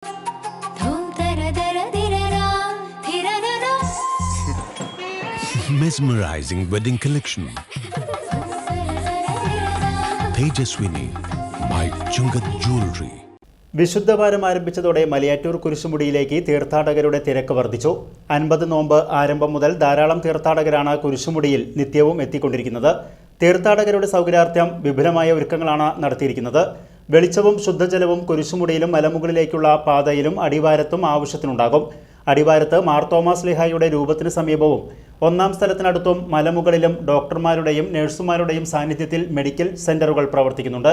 Mesmerizing wedding collection. Tejaswini by Chungat Jewelry. വിശുദ്ധവാരം ആരംഭിച്ചതോടെ മലയാറ്റൂർ കുരിശുമുടിയിലേക്ക് തീർത്ഥാടകരുടെ തിരക്ക് വർദ്ധിച്ചു അൻപത് നോമ്പ് ആരംഭം മുതൽ ധാരാളം തീർത്ഥാടകരാണ് കുരിശുമുടിയിൽ നിത്യവും എത്തിക്കൊണ്ടിരിക്കുന്നത് തീർത്ഥാടകരുടെ സൗകര്യാർത്ഥം വിപുലമായ ഒരുക്കങ്ങളാണ് നടത്തിയിരിക്കുന്നത് വെളിച്ചവും ശുദ്ധജലവും കുരിശുമുടിയിലും മലമുകളിലേക്കുള്ള പാതയിലും അടിവാരത്തും ആവശ്യത്തിനുണ്ടാകും. അടിവാരത്ത് മാർത്തോമാസ് ലിഹായുടെ രൂപത്തിന് സമീപവും ഒന്നാം സ്ഥലത്തിനടുത്തും മലമുകളിലും ഡോക്ടർമാരുടെയും നഴ്സുമാരുടെയും സാന്നിധ്യത്തിൽ മെഡിക്കൽ സെന്ററുകൾ പ്രവർത്തിക്കുന്നുണ്ട്.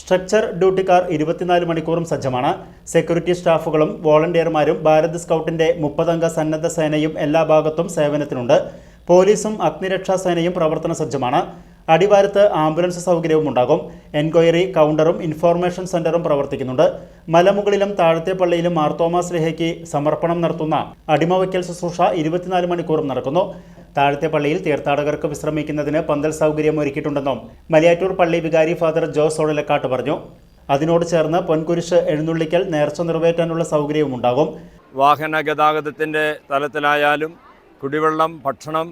സ്ട്രക്ചർ ഡ്യൂട്ടിക്കാർ ഇരുപത്തിനാല് മണിക്കൂറും സജ്ജമാണ്. സെക്യൂരിറ്റി സ്റ്റാഫുകളും വോളണ്ടിയർമാരും ഭാരത് സ്കൗട്ടിന്റെ മുപ്പതംഗ സന്നദ്ധ സേനയും എല്ലാ ഭാഗത്തും സേവനത്തിനുണ്ട്. പോലീസും അഗ്നിരക്ഷാ സേനയും പ്രവർത്തന സജ്ജമാണ്. അടിവാരത്ത് ആംബുലൻസ് സൗകര്യവും ഉണ്ടാകും. എൻക്വയറി കൗണ്ടറും ഇൻഫോർമേഷൻ സെന്ററും പ്രവർത്തിക്കുന്നുണ്ട്. മലമുകളിലും താഴത്തെ പള്ളിയിലും മാർത്തോമാ സ്ലേഹയ്ക്ക് സമർപ്പണം നടത്തുന്ന അടിമവയ്ക്കൽ ശുശ്രൂഷ ഇരുപത്തിനാല് മണിക്കൂറും നടക്കുന്നു. താഴത്തെ പള്ളിയിൽ തീർത്ഥാടകർക്ക് വിശ്രമിക്കുന്നതിന് പന്തൽ സൗകര്യം ഒരുക്കിയിട്ടുണ്ടെന്നും മലയാറ്റൂർ പള്ളി വികാരി ഫാദർ ജോസ് ഒഴലക്കാട്ട് പറഞ്ഞു. അതിനോട് ചേർന്ന് പൊൻകുരിശ് എഴുന്നള്ളിക്കൽ നേർച്ച നിറവേറ്റാനുള്ള സൗകര്യവും ഉണ്ടാകും. വാഹന ഗതാഗതത്തിന്റെ തലത്തിലായാലും കുടിവെള്ളം ഭക്ഷണം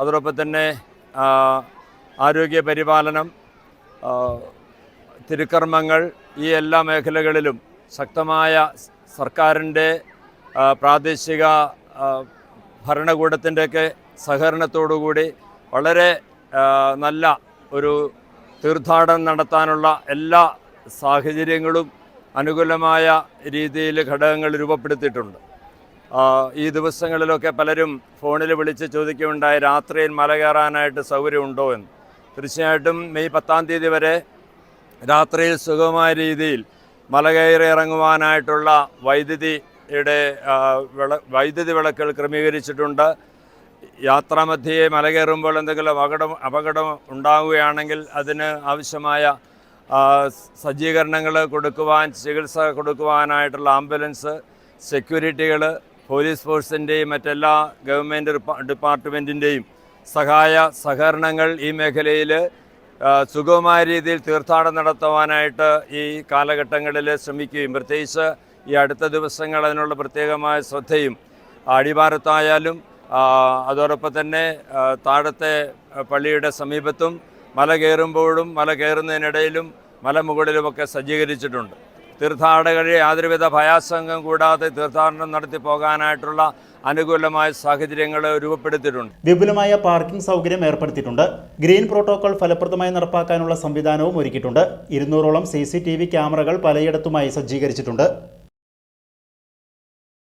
അതോടൊപ്പം തന്നെ ആരോഗ്യ പരിപാലനം തിരുക്കർമ്മങ്ങൾ ഈ എല്ലാ മേഖലകളിലും ശക്തമായ സർക്കാരിന്റെ പ്രാദേശിക ഭരണകൂടത്തിന്റെയൊക്കെ സഹകരണത്തോടുകൂടി വളരെ നല്ല ഒരു തീർത്ഥാടനം നടത്താനുള്ള എല്ലാ സാഹചര്യങ്ങളും അനുകൂലമായ രീതിയിൽ ഘടകങ്ങൾ രൂപപ്പെടുത്തിയിട്ടുണ്ട്. ഈ ദിവസങ്ങളിലൊക്കെ പലരും ഫോണിൽ വിളിച്ച് ചോദിക്കുകയുണ്ടായി രാത്രിയിൽ മല കയറാനായിട്ട് സൗകര്യമുണ്ടോ എന്ന്. തീർച്ചയായിട്ടും മെയ് പത്താം തീയതി വരെ രാത്രിയിൽ സുഗമമായ രീതിയിൽ മല കയറി ഇറങ്ങുവാനായിട്ടുള്ള വൈദ്യുതിയുടെ വിള വൈദ്യുതി വിളക്കുകൾ ക്രമീകരിച്ചിട്ടുണ്ട്. യാത്രാമധ്യയെ മല കയറുമ്പോൾ എന്തെങ്കിലും അപകടം അപകടം ഉണ്ടാവുകയാണെങ്കിൽ അതിന് ആവശ്യമായ സജ്ജീകരണങ്ങൾ കൊടുക്കുവാൻ ചികിത്സ കൊടുക്കുവാനായിട്ടുള്ള ആംബുലൻസ് സെക്യൂരിറ്റികൾ പോലീസ് ഫോഴ്സിന്റെയും മറ്റെല്ലാ ഗവൺമെന്റ് ഡിപ്പാർട്ട്മെന്റിന്റെയും സഹായ സഹകരണങ്ങൾ ഈ മേഖലയിൽ സുഗമമായ രീതിയിൽ തീർത്ഥാടനം നടത്തുവാനായിട്ട് ഈ കാലഘട്ടങ്ങളിൽ ശ്രമിക്കുകയും പ്രത്യേകിച്ച് ഈ അടുത്ത ദിവസങ്ങൾ അതിനുള്ള പ്രത്യേകമായ ശ്രദ്ധയും അടിവാരത്തായാലും അതോടൊപ്പം തന്നെ താഴത്തെ പള്ളിയുടെ സമീപത്തും മല കയറുമ്പോഴും മല കയറുന്നതിനിടയിലും മലമുകളിലുമൊക്കെ സജ്ജീകരിച്ചിട്ടുണ്ട്. തീർത്ഥാടകരെ യാതൊരുവിധ ഭയാസംഘം കൂടാതെ തീർത്ഥാടനം നടത്തി പോകാനായിട്ടുള്ള അനുകൂലമായ സാഹചര്യങ്ങൾ രൂപപ്പെടുത്തിയിട്ടുണ്ട്. വിപുലമായ പാർക്കിംഗ് സൗകര്യം ഏർപ്പെടുത്തിയിട്ടുണ്ട്. ഗ്രീൻ പ്രോട്ടോകോൾ ഫലപ്രദമായി നടപ്പാക്കാനുള്ള സംവിധാനവും ഒരുക്കിയിട്ടുണ്ട്. ഇരുന്നൂറോളം സി ക്യാമറകൾ പലയിടത്തുമായി സജ്ജീകരിച്ചിട്ടുണ്ട്.